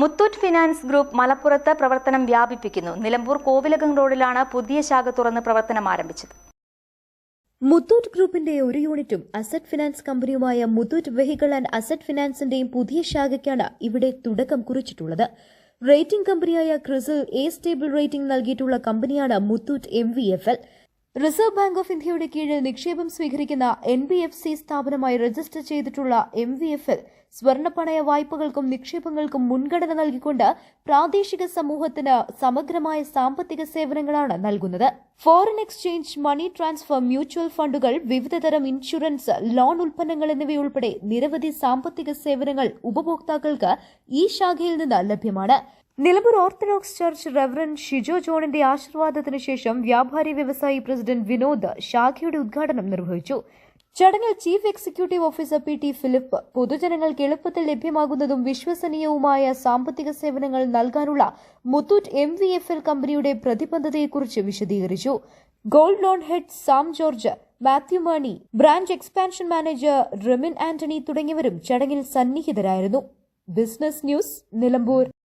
Muthoot finance group മലപ്പുറത്ത് പ്രവർത്തനം വ്യാപിപ്പിക്കുന്നു. നിലമ്പൂർ കോവിലകം റോഡിലാണ് പുതിയ ശാഖ തുറന്ന് പ്രവർത്തനം ആരംഭിച്ചത്. മുത്തൂറ്റ് ഗ്രൂപ്പിന്റെ ഒരു യൂണിറ്റും അസറ്റ് ഫിനാൻസ് കമ്പനിയുമായ മുത്തൂറ്റ് വെഹിക്കിൾ ആൻഡ് അസറ്റ് ഫിനാൻസിന്റെയും പുതിയ ശാഖയ്ക്കാണ് ഇവിടെ തുടക്കം കുറിച്ചിട്ടുള്ളത്. റേറ്റിംഗ് കമ്പനിയായ ക്രിസിൽ എ സ്റ്റേബിൾ റേറ്റിംഗ് നൽകിയിട്ടുള്ള കമ്പനിയാണ് Muthoot M V F L. Reserve bank of ഇന്ത്യയുടെ കീഴിൽ നിക്ഷേപം സ്വീകരിക്കുന്ന എൻ ബി എഫ് സി സ്ഥാപനമായി രജിസ്റ്റർ ചെയ്തിട്ടുള്ള എം വി എഫ് എൽ സ്വർണപ്പണയ വായ്പകൾക്കും നിക്ഷേപങ്ങൾക്കും മുൻഗണന നൽകിക്കൊണ്ട് പ്രാദേശിക സമൂഹത്തിന് സമഗ്രമായ സാമ്പത്തിക സേവനങ്ങളാണ് നൽകുന്നത്. Foreign exchange money transfer mutual ഫണ്ടുകൾ വിവിധതരം ഇൻഷുറൻസ് ലോൺ ഉൽപ്പന്നങ്ങൾ എന്നിവയുൾപ്പെടെ നിരവധി സാമ്പത്തിക സേവനങ്ങൾ ഉപഭോക്താക്കൾക്ക് ഈ ശാഖയിൽ നിന്ന് ലഭ്യമാണ്. Nilambur orthodox church reverend Shijo ജോണിന്റെ ആശീർവാദത്തിന് ശേഷം വ്യാപാരി വ്യവസായി പ്രസിഡന്റ് വിനോദ് ശാഖയുടെ ഉദ്ഘാടനം നിർവഹിച്ചു. ചടങ്ങിൽ chief executive officer P T Philip പൊതുജനങ്ങൾക്ക് എളുപ്പത്തിൽ ലഭ്യമാകുന്നതും വിശ്വസനീയവുമായ സാമ്പത്തിക സേവനങ്ങൾ നൽകാനുള്ള Muthoot M V F L കമ്പനിയുടെ പ്രതിബദ്ധതയെക്കുറിച്ച് വിശദീകരിച്ചു. Gold loan head Sam George Mathew Mani branch expansion manager Rimin Antony തുടങ്ങിയവരും ചടങ്ങിൽ സന്നിഹിതരായിരുന്നു. Business news Nilambur.